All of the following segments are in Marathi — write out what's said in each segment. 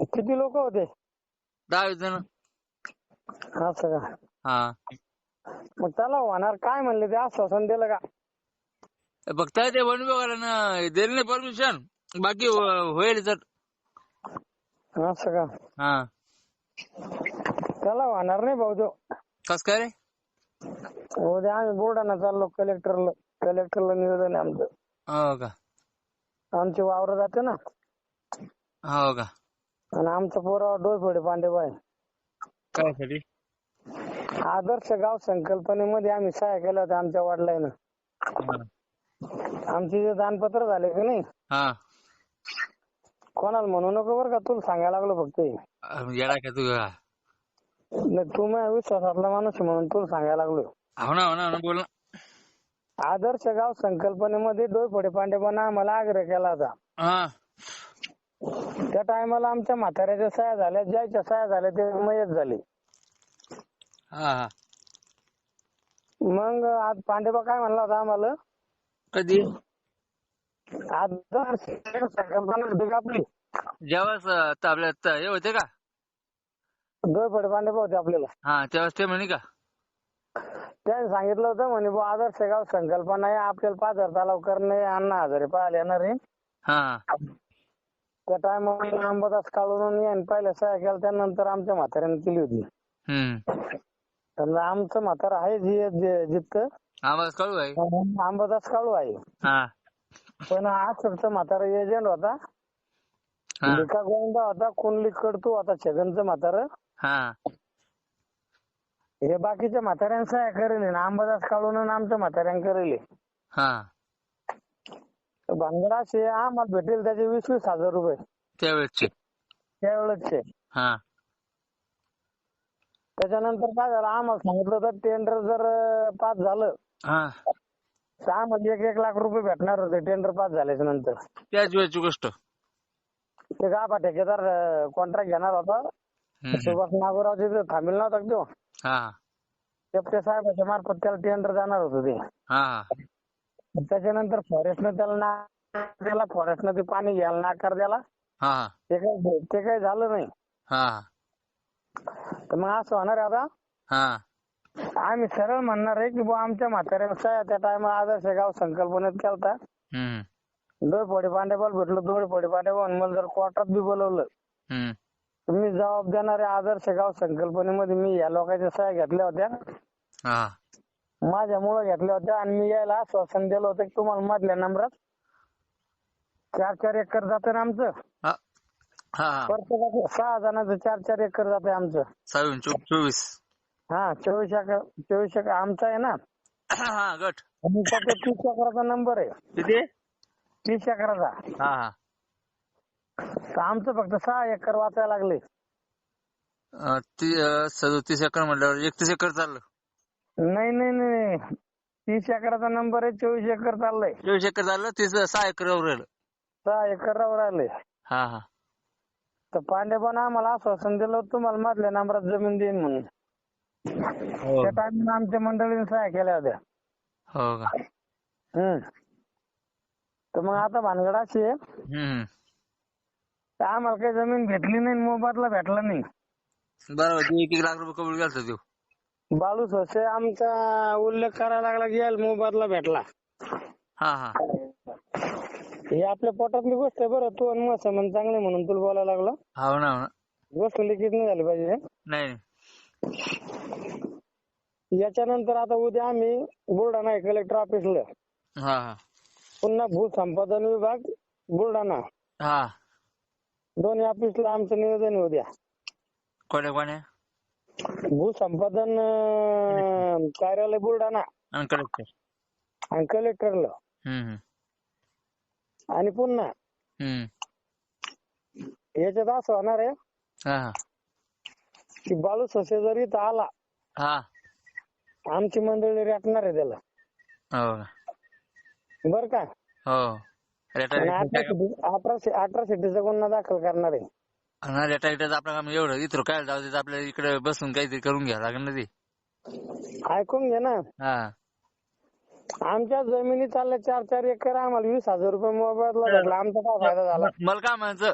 किती लोक होते? दहा जण. असं का? हा. मग त्याला होणार काय म्हणले ते आश्वासन दिलं का? फक्त ते वन विभागाला दिलं नाही परमिशन बाकी हो- होईल तर असं का? हा. त्याला होणार नाही भाऊ तो कस काय रे? उद्या आम्ही बुलढाणा चाललो कलेक्टरला कलेक्टरला निवेदन आहे आमचं. हो का? आमची वावर जाते ना. हो का? आणि आमचं पोरावर डोळफोडे पांडेबाई. काय साठी आदर्श गाव संकल्पनेमध्ये आम्ही सह्या केल्या होत्या आमच्या वडिलांना. आमचे जे दानपत्र झाले की नाही? हा. कोणाला म्हणू नको बरं का तुला सांगायला लागलो फक्त. हे. अं, येडा का तू? नाही, तू माझ्या विश्वासातला माणूस आहे म्हणून तुला सांगायला लागलो. हो ना हो ना हो ना बोल ना. आदर्श गाव संकल्पनेमध्ये डोळफोडे पांडेबांना आम्हाला आग्रह केला होता. हा. त्या टायमाला आमच्या म्हाताऱ्याच्या सह्या झाल्या ज्याच्या सह्या झाल्या ते मयत झाले. हा हा. मग आज पांडेबा काय म्हणला होता आम्हाला? कधी? होती का आपली. जेव्हाच अं, त- आपल्या त- हे होते का? डोळफोडे पांडेबा होते आपल्याला. हा तेव्हाच ते म्हणे का? त्याने सांगितलं होतं म्हणे बुवा आदर्श गाव संकल्पना आहे आपल्याला पाच हजार तलाव करणे अण्णा हजारे पाहायला येणार आहे. हा हा. त्या टायमाला अंबादास काढून यांनी पहिल्या सह्या केल्या त्यानंतर आमच्या म्हाताऱ्याने केली होती. हम्म. तर आमचं म्हातारा आहे जी आवाज कळू आहे. अंबादास काळू आहे. हा. पण आसरचं म्हातारा एजंट होता. हा. भिका गोविंदा होता कुंडली कडतू होता छगनचं म्हातारं. हा. हे बाकीच्या म्हाताऱ्यानं सह्या करेल अंबादास आणि आमच्या म्हाताऱ्यानं करेल. हा. भानगड असे आम्हाला भेटेल त्याचे वीस वीस हजार रुपये. त्यावेळेसचे? त्यावेळेसचे. हा. त्याच्यानंतर काय झालं आम्हाला सांगितलं होतं टेंडर जर अं, पास झालं हा. तर आम्हाला एक एक लाख रुपये भेटणार होते टेंडर पास झाल्याच्यानंतर. त्याच वेळेची गोष्ट. ते गाभा ठेकेदार कॉन्ट्रॅक्ट घेणार होता. हम्म. सुभाष नागोराव तिथे थांबेल नव्हता का तो? हा. तेपटे साहेबाच्या मार्फत त्याला टेंडर जाणार होतं ते. हा हा. त्याच्यानंतर फॉरेस्टनं त्याला ना त्याला फॉरेस्टनं ते पाणी घ्यायला नाकार द्याला हा. ते काही ते काही झालं नाही. हा. तर मग असं होणार आहे आता. हा. आम्ही सरळ म्हणणार आहे की बुवा आमच्या म्हाताऱ्याचा त्या टायमा आदर्श गाव संकल्पनेत केलता. हम्म. डोळपोडे पांडेबाल भेटलो. डोळपोडे पांडेबाल मला जर कोर्टात बी बोलवलं. हम्म. तुम्ही जबाब देणारे आदर्श गाव संकल्पनेमध्ये. मी या लोकांच्या सह्या घेतल्या होत्या. हा. माझ्यामुळे घेतल्या होत्या आणि मी यायला आश्वासन दिलं होतं की तुम्हाला मधल्या नंबरात चार चार एकर जातं ना आमचं. हा. प्रत्येकाचं सहा जणांचं चार चार एकर जाते आमचं. चोवीस. हा चोवीस एकर चोवीस एकर आमचा आहे ना. हा गट. आणि त्याचा तीस एकराचा नंबर आहे. किती? तीस एकराचा. हा हा. तर आमचं फक्त सहा एकर वाचायला लागले. अं, ती अं, सदोतीस एकर म्हटल्यावर एकतीस एकर चाललं. नाही नाही नाही तीस एकराचा नंबर आहे चोवीस एकर चाललंय. चोवीस एकर चाललं तीस सहा एकर राहिलं. सहा एकरावर राहिले. हा हा. तर पांडेबान आम्हाला आश्वासन दिलं होतं तुम्हाला मधल्या नंबरात जमीन देईन म्हणून. हो. त्या टाइमला आमच्या मंडळीने सह्या केल्या होत्या. हो का? हम्म. तर मग आता भानगड अशी आहे. हम्म. तर आम्हाला काही जमीन भेटली नाही मोबदला भेटला नाही. बरोबर ते एक एक लाख रुपये कबूल घालतो तो. बालू सोसे आमचा उल्लेख करायला लागला की यायला मोबदला भेटला. हा हा. हे आपल्या पोटातली गोष्ट आहे बरं तू आणि मग संबंध चांगले म्हणून तुला बोलायला लागला. हो ना हो ना. गोष्ट लिखित नाही झाली पाहिजे. नाही याच्यानंतर आता उद्या आम्ही बुलढाणा कलेक्टर ऑफिसला. हा हा. पुन्हा भूसंपादन विभाग बुलढाणा. हा. दोन्ही ऑफिसला आमचं निवेदन आहे उद्या. कोण्या कोण्या? भूसंपादन अं, कार्यालय बुलढाणा. कलेक्टर. आणि कलेक्टरला. हम्म. आणि पुन्हा. हम्म. याच्यात असं होणार आहे. हा हा. की बाळू ससे जरी इथं आला हा. आमची मंडळी रेटणार आहे त्याला. हो. का बर का? हो. आणि रेटा अठरा अठरा अठरा सिटीचा गुन्हा दाखल करणार आहे. रेटाचं आपलं काम एवढं इथं काय जाऊ दे आपल्याला इकडे बसून काहीतरी करून घ्यावं लागेल ना ते. ऐकून घे ना. हा. आमच्या जमिनी चालल्या चार चार एकर आम्हाला वीस हजार रुपये मोबदला भेटला आमचा काय फायदा झाला? मला काय म्हणायचं?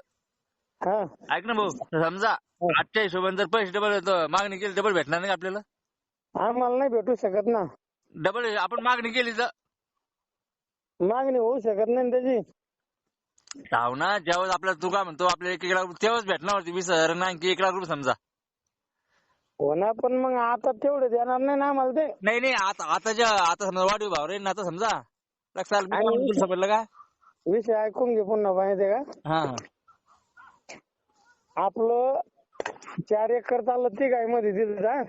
हा. ऐक ना भाऊ समजा आजच्या हिशोबाने जर पैसे डबल मागणी केली डबल भेटणार नाही का आपल्याला? आम्हाला नाही भेटू शकत ना. डबल आपण मागणी केली तर? मागणी होऊ शकत नाही ना त्याची. हाव ना ज्यावेळेस आपल्याला तू काय म्हणतो आपल्याला एक एक लाख रुपये तेव्हाच भेटणार होती वीस हजार आणि आणखी एक लाख रुपये समजा. हो ना पण मग आता तेवढे देणार नाही ना आम्हाला ते. नाही नाही आता आता ज्या आता समजा वाढीव भाव राहील ना आता समजा. लक्षात आलं आणि- समजलं का? विषय ऐकून घे पुन्हा माहिती का? हा. हा आपलं चार एकर चाललं ती काय मध्ये तिथं जा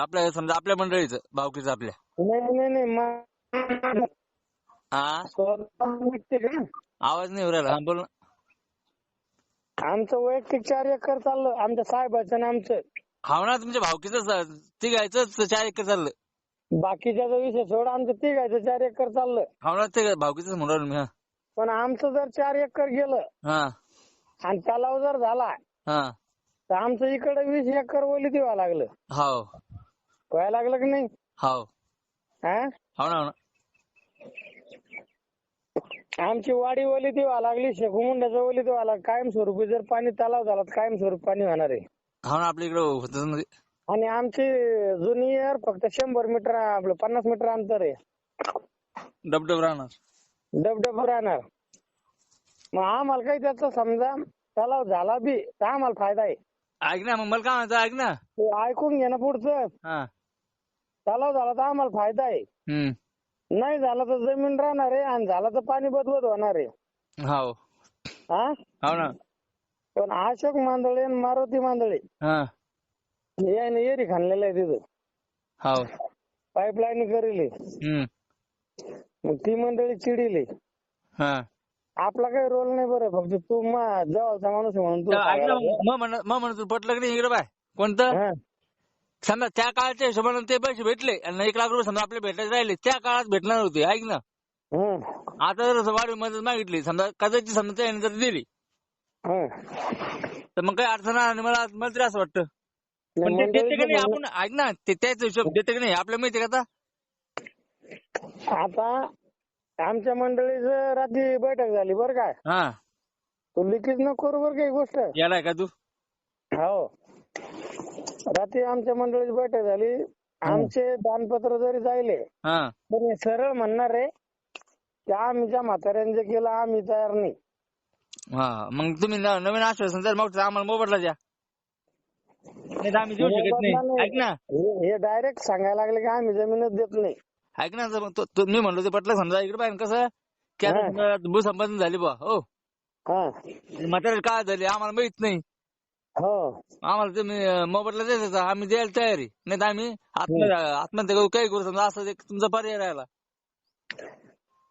आपल्या समजा आपल्या मंडळीचं भावकीचं आपल्या. नाही नाही नाही मा- हा स्वतः का? आवाज नाही येऊ राहिला. हा बोल ना. आमचं वैयक्तिक चार एकर चाललं. आमच्या साहेबाचं आणि आमचं. हाव ना तुमच्या भावकीचं तिघायचं चार एकर चाललं. बाकीच्या विषय सोड. आमचं तिघायचं चार एकर चाललं. हाव ना ते भावकीच म्हणून राहिलो मी हा. पण आमचं जर चार एकर गेलं हा. आणि तलाव जर झाला हा. तर आमचं इकडे वीस एकर ओली देवा लागलं. हाव. व्हायला लागलं की नाही? हाव. हा? हाव ना हाव ना. आमची वाडी ओली देवा लागली शेखुमुंड्याचं ओली देवा लागली. कायमस्वरूपी जर पाणी तलाव झाला तर कायमस्वरूपी पाणी होणार आहे. ना आपल्या इकडे होतं ना ते. आणि आमची जुनी एअर फक्त शंभर मीटर आपलं पन्नास मीटर अंतर आहे. डबडब राहणार. डबडब राहणार. मग आम्हाला काही त्याचा समजा तलाव झाला बी तर आम्हाला फायदा आहे. ऐक ना मग मला काय म्हणतो ऐक ना. ते ऐकून घे ना पुढचं. हा. तलाव झाला तर आम्हाला फायदा आहे. हम्म. नाही झाला तर जमीन राहणार आहे आणि झाला तर पाणी बदबद होणार आहे. हाव. हा हाव ना. पण अशोक मांदळे आणि मारुती मांदळे हा. याने एरी खाल्लेलं आहे तिथं. हाव. पाईपलाईन करेली. हम्म. मग ती मंडळी चिडिली. हा. आपला काही रोल नाही बरं फक्त तू मा जवळचा माणूस आहे म्हणून तू सांगायला मग मग म्हणत पटलं की नाही इकडे बाय? कोणतं? हा. समजा त्या काळाच्या हिशोबाने ते पैसे भेटले आणि एक लाख रुपये समजा आपले भेटायचे राहिले त्या काळात भेटणार होते ऐक ना. हं. आता जर वाढीव मदत मागितली समजा कदाचित समजा त्याने जर दिली. हं. तर मग काही अडचण आणि मला मला तरी असं वाटतं. पण ते देते का नाही आपण? ऐक ना ते त्याच हिशोब देते का नाही? आपल्याला माहिती का आता? आता आमच्या मंडळीचं रात्री बैठक झाली बरं काय हा. तू लिखीच नको करू बरं काही गोष्ट. याला का तू? हो. रात्री आमच्या मंडळीची बैठक झाली. आमचे दानपत्र जरी जायले हा. तर सरळ म्हणणार आहे की आम्ही ज्या म्हाताऱ्याने जे केलं आम्ही तयार नाही. हा. मग तुम्ही न- नवीन आश्वासन जर मग आम्हाला मोबदला द्या. नाही तर आम्ही देऊ शकत नाही. ऐक ना. हे हे डायरेक्ट सांगायला लागले की आम्ही जमीनच देत नाही. ऐक ना जर मग तो- तो- मी म्हणलो ते पटलं समजा इकडे पाहिजे कसं की आता हा. समजा भूसंपादन झाली बा हो. हा. म्हातारे काय झाली आम्हाला माहीत नाही. हो. आम्हाला तुम्ही मोबदला द्यायचा तर आम्ही द्यायला तयारी नाही तर आम्ही आत्महत्या आत्महत्या करू काही करू. समजा असं एक तुमचा पर्याय राहिला.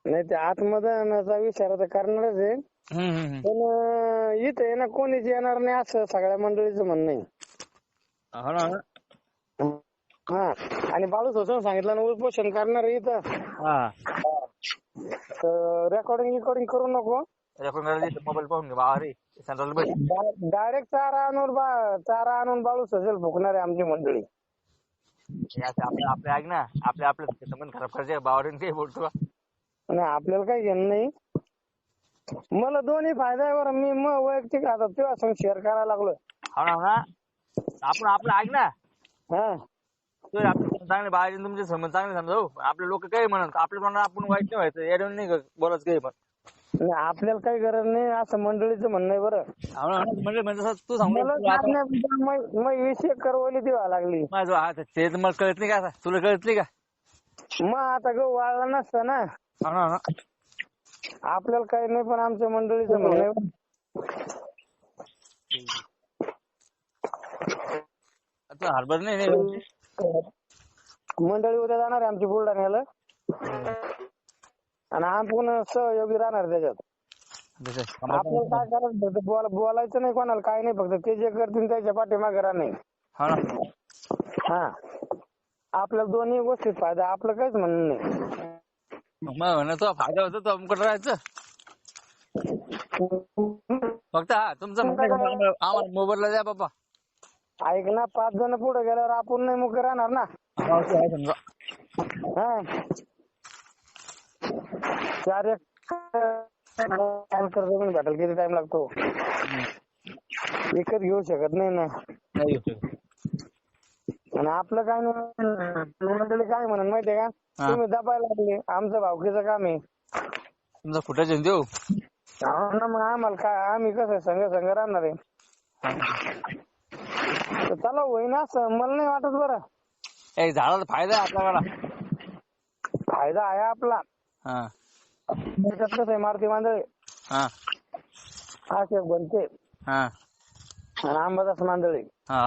नाही ते आत्मदानाचा विचार तर करणारच आहे. हम्म, हम्म, हम्म. पण अं, इथं आहे ना कोणीच येणार नाही असं सगळ्या मंडळीचं म्हणणं आहे. हो ना, हो. ना हा आणि बाळू सोसून सांगितलं ना उपोषण करणार आहे इथं. हा. रेकॉर्डिंग रेकॉर्डिंग करू नको. रेकॉर्ड करायला मोबाईल पाहून घे बा अरे डायरेक्ट चारा आणून बा चारा आणून बाळू सोसेल फुकणार आहे आमची मंडळी. आपल्या आपल्या ऐक ना आपल्या आपलं संबंध खराब करायचे बावरीन काही बोलतो? नाही आपल्याला काही घेणं नाही. मला दोन्ही फायदा आहे बरं मी मग वैयक्तिक आता तेव्हा संग शेअर करायला लागलो हो ना हो ना. आपण आपलं ऐक ना. हा. तर आपले चांगले बाहेर तुमचे संबंध चांगले समजा हो. आपले लोक काही म्हणत आपल्या मनात आपण वाईट नाही व्हायचं याडून नाही बोलायचं काही पण. नाही, आपल्याला काही गरज नाही असं मंडळीचं म्हणणं आहे बरं. हो हो ना, म्हणजे म्हणजे असं तू सांगू मला आता- एकर ओली देवा लागली. माझं हा ते तर मला कळत नाही का आता? तुला कळत नाही का? मग आता गहू वाळला नसतं ना. हो ना हो. ना आपल्याला काही नाही पण आमच्या मंडळीचं म्हणणं आहे आता हरभर नाही नाही मंडळी उद्या जाणार आहे आमची बुलढाण्याला. आणि आपण सहयोगी राहणार त्याच्यात. आपल्याला काय करायचं फक्त बोला बोलायचं नाही कोणाला काय नाही फक्त ते जे करतील त्याच्या पाठीमागे राहणे हो ना. हा. आपल्याला दोन्ही गोष्टीत फायदा आपलं काहीच म्हणणं नाही. मग म्हणा तो फायदा होतो तो कुठं राहायचं. फक्त हा तुमचं म्हणणं आहे का आम्हाला आम्हाला मोबाईलला द्या बाबा. ऐक ना पाच जण पुढे गेल्यावर आपण नाही मुख राहणार ना. आहे समजा. हा. चार एक भेटायला किती टाइम लागतो? विकत घेऊ शकत नाही ना. नाही. आणि आपलं काय नाही मंडळी काय म्हणून माहितीये का? हा. तुम्ही दबायला लागले. आमचं भावकीचं काम आहे. तुमचा फुटाचे देऊ? हो ना मग आम्हाला काय आम्ही कसं संघ संघ राहणार आहे? तर चला होईना असं मला नाही वाटत बरं. ए झाडाला फायदा आहे आपल्याला फायदा आहे आपला. हा. त्याच्यात कसं आहे मारुती मांदळे हा. असे बनते. हा. आणि अंबादास मांदळे हा.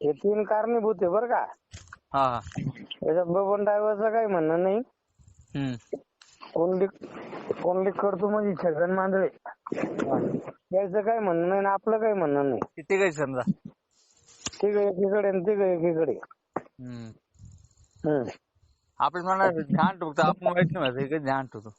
हे तीन कारणीभूत आहे बरं का. हा. हा याच्यात बबन ड्रायव्हरचं काही म्हणणं नाही. हम्म. कोणली कोणली करतो म्हणजे छगन मांदळे याचं काही म्हणणं नाही आणि आपलं काही म्हणणं नाही. किती काही समजा? तिघ एकीकडे आणि तिघ एकीकडे. हम्म. हम्म. आपण म्हणा ध्यान ठेवतो आपण वाईट नाही इकडे ध्यान ठेवतो.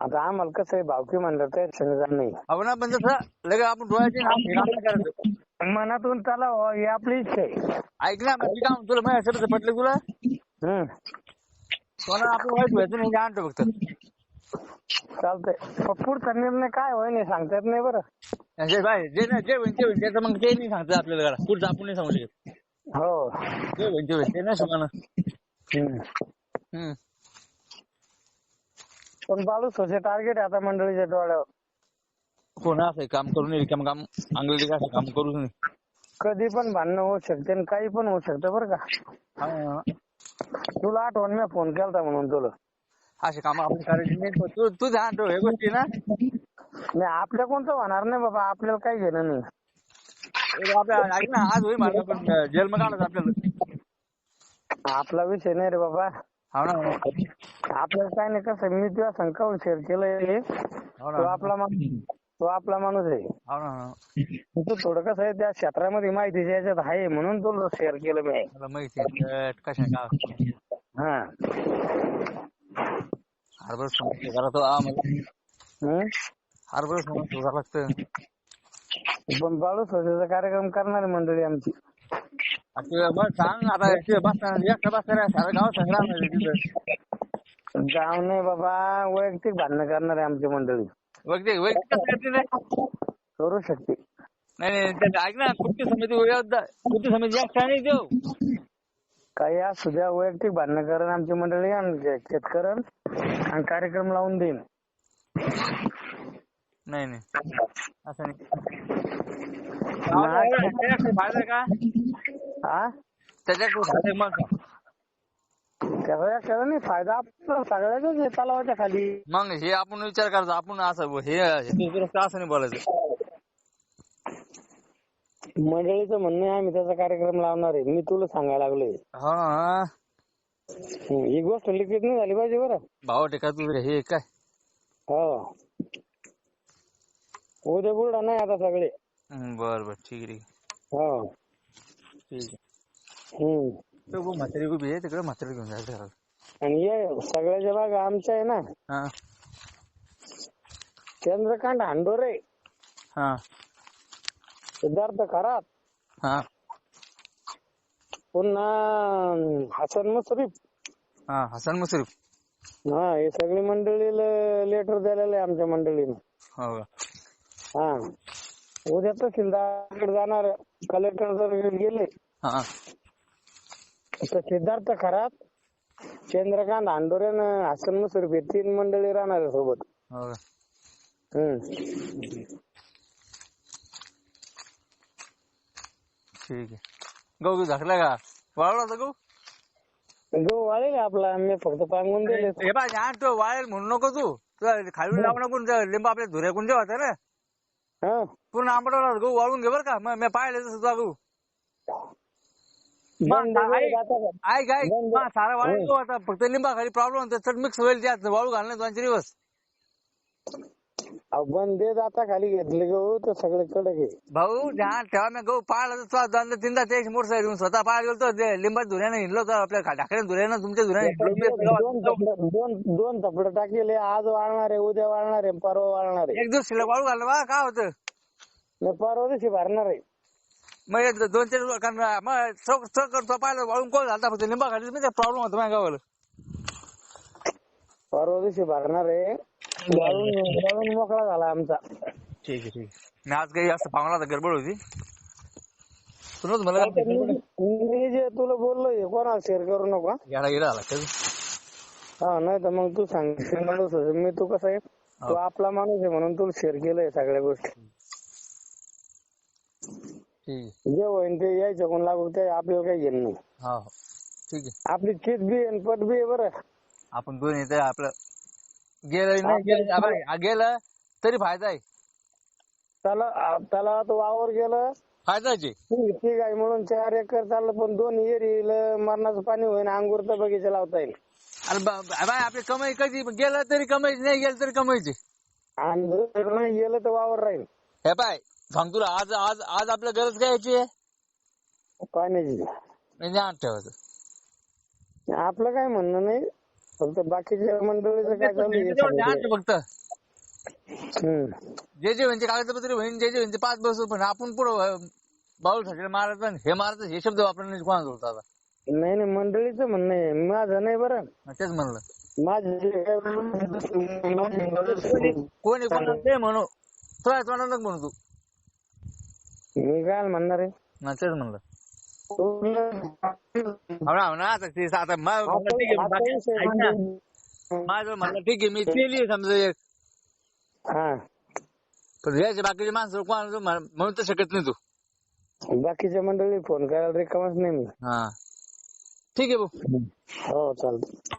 आता आम्हाला कसं आहे भावकी म्हणलं तर समजणार नाही. आपण ना पण जसं लगे आपण डोळ्याची ना काम करायचं. मनातून चला हो, ही आपली इच्छा आहे. ऐक ना मी काय म्हणतो तुला माझ्या शब्द पटलं तुला? हम्म. आपण वाईट व्हायचं नाही ध्यान ठेव फक्त. चालतंय. पुढचा निर्णय काय होय नाही सांगता येत नाही बरं. जे बाय जे नाही जे होईल ते होईल. त्याचं मग ते नाही सांगतं आपल्याला पुढचं आपण नाही सांगू शकत हो. जे होईल ते होईल ते नाही सांगणार हम्म. हम्म. पण बालू सोचे टार्गेट आहे आता मंडळीच्या डोळ्यावर. कोण असं काम करून येईल काम. अंगली असं काम करूच नाही कधी पण भांडणं होऊ शकते आणि काही पण होऊ शकतं बरं का. हा. तुला आठवण मी फोन केलता म्हणून तुला. असे काम आपण करायचे नाही. पण तू तू ध्यान ठेव हे गोष्टी ना. नाही आपल्या कोणतं होणार नाही बाबा आपल्याला काही घेणं नाही. हे आपल्या ऐक ना आज होईल मला पण जन्म काढायचं आपल्याला. आपला विषय नाही रे बाबा. हो ना. आपल्याला काय नाही कसं मी तुझ्या संकावून शेअर केलंय हो तो आपला माणूस तो आपला माणूस आहे. हो ना हो ना. तू थोडं कसं आहे त्या क्षेत्रामध्ये माहितीच्या याच्यात आहे म्हणून तुला शेअर केलं मी. मला माहिती आहे कशा का हा. हरभर तो आम्हाला हं? लागतं. पण बाळू सोसायचा कार्यक्रम करणारी मंडळी आमची. आता मग सांग आता ते बसणार एकटा बसणार सारं गाव संग्राम तिथं गाव नाही बाबा वैयक्तिक भांडणं करणारी आमची मंडळी वैयक्तिक वैयक्तिक कसं करते रे? करू शकते नाही ऐक ना कुठली समिती कुठली समिती एकटा नाही देऊ काही असू द्या वैयक्तिक भांडणं करण आमची मंडळी आणि शेतकरण आणि कार्यक्रम लावून देईन नाही नाही असं नाही फायदा आहे का हा? त्याच्यात मग? त्याचा त्याचा नाही फायदा आपला सगळ्याच आहे तलावाच्या खाली. मग हे आपण विचार करायचा. आपण असं हे हे दुसरं असं नाही बोलायचं? मंडळीचं म्हणणं आहे आम्ही त्याचा कार्यक्रम लावणार आहे. मी तुला सांगायला लागलोय. हो. हं, ही गोष्ट लिखित नाही झाली पाहिजे बरं. भाव टेका तू हे काय? हो. उद्या बुलढा नाही आता सगळे. हं, बर बर. ठीक आहे ठीक हो. ठीक आहे. हम्म. म्हातारी उभी आहे तिकडे म्हातारी घेऊन जायचं घरात. आणि ये सगळ्याच्या बाग आमच्या आहे ना. हा. चंद्रकांत हांडोरे. हा. सिद्धार्थ खरात. हा. पुन्हा हसन मुश्रीफ. हा हसन मुश्रीफ. हा हे सगळी मंडळीला लेटर दिलेलं आहे आमच्या मंडळीनं. हो का? हा. उद्या तहसीलदारकडे जाणार कलेक्टर जर गेले. हा. तर सिद्धार्थ खरात चंद्रकांत आणि हसन मुश्रीफ हे तीन मंडळी राहणार आहे सोबत. हो का? हम्म. ठीक आहे. गहू झाकला का? वाळला होता गहू? गहू वाळेल आपला मी फक्त पांगून दिले. हे ध्यान ठेव वाळेल म्हणू नको तू. तुला खालून लावू नको तुझा लिंब आपल्या धुऱ्याकून जे होता ना. हा. पूर्ण आंबटवला गहू वाळून घे बरं का. मग मी पाहिलं तसं तुझा मग गहू. ऐक का? बंद. मग सारा वाळेल गहू आता फक्त लिंबा खाली प्रॉब्लेम होता चट मिक्स होईल त्यात. वाळू घालणं दोन चार दिवस. अहो, बंदे जाता खाली घेतले गहू तर सगळे कडक आहे. भाऊ ध्यान ठेवा मी गहू पाळला तर तुला दोनदा तीनदा ते मोटरसायकल घेऊन स्वतः पाळ गेलो होतो लिंबात धुऱ्यानं हिंडलो होतो आपल्या ढाकऱ्या धुऱ्यानं तुमच्या धुऱ्यानं दोन. थपडं- दोन दोन थपड टाकेले आज वाळणार आहे उद्या वाळणार आहे परवा वाळणार आहे. एक दिवस शिल्लक वाळू घाललं बा काय होतं? परवा दिवशी भरणार आहे. मग हे दोन कारण मग चौक चौक करतो पाहिलं वाळून कोण घालता फक्त लिंबा खाली म्हणजे प्रॉब्लेम होतो माझ्या गावाला. परवा दिवशी भरणार आहे. वाळून वाळून मोकळा झाला आमचा. ठीक आहे ठीक आज काही पाहुणा होता गडबड होती. तुलाच मला आता मी मी जे तुला बोललो हे कोणाला शेअर करू नका? याला गेला आला काय हा नाही तर मग तू सांग. माणूस आहे. मी तू कसं आहे? तू आपला माणूस आहे म्हणून तुला शेअर केलंय सगळ्या गोष्टी. ठीक जे होईन ते यायचं कोण लागू ते आपल्याला काही घेणं नाही. हा हो. ठीक आहे. आपली चित बी आणि पट बी आहे बरं. आपण दोन येते आपलं गेलं नाही गेलं आपण- आ, गेलं तरी फायदा आहे. त्याला आ- त्याला तो वावर गेलं. फायदाच आहे. ठीक ठीक आहे म्हणून चार एकर चाललं पण दोन येईल मरणाचं पाणी होईन अंगूरचा बगीचा लावता येईल. अरे बा- बा- बाय आपली कमाई कधी? गेलं तरी कमाई नाही गेलं तरी कमाईची आणि जर नाही गेलं तर वावर राहील. हे पाय. सांग तुला आज आज आज आपल्या गरज काय याची? आहे पाण्याची म्हणजे ध्यान ठेवायचं. आपलं काय म्हणणं नाही फक्त बाकीच्या मंडळीचं काय चालू आहे हे ध्यान सांगायचं. ठेव फक्त. हम्म. जे जे म्हणजे कागदपत्र होईन जे जे होईन ते पाच बसू पण आपण पुढं बाऊल साठी मारायचं आणि हे मारायचं हे शब्द वापरणे कोणाच होत आता. नाही नाही मंडळीचं म्हणणं आहे. माझं नाही बरं. तेच म्हणलं. माझं जे काय कोणी कोणाला ते म्हणू. तुला नको म्हणू तू. मी काय म्हणणार आहे? ना तेच म्हणलं. हो ना हो ना आता ते आता मा- म्हणलं ठीक आहे आता बाकी- विषय ऐक. ना. माझं म्हणलं ठीक आहे मी केली समजा एक. हा. पण याचे बाकीचे माणसं म्हण- म्हणू तर शकत नाही तू. बाकीच्या मंडळी फोन करायला रिकामच नाही मी हा. ठीक आहे भाऊ. हो चालतं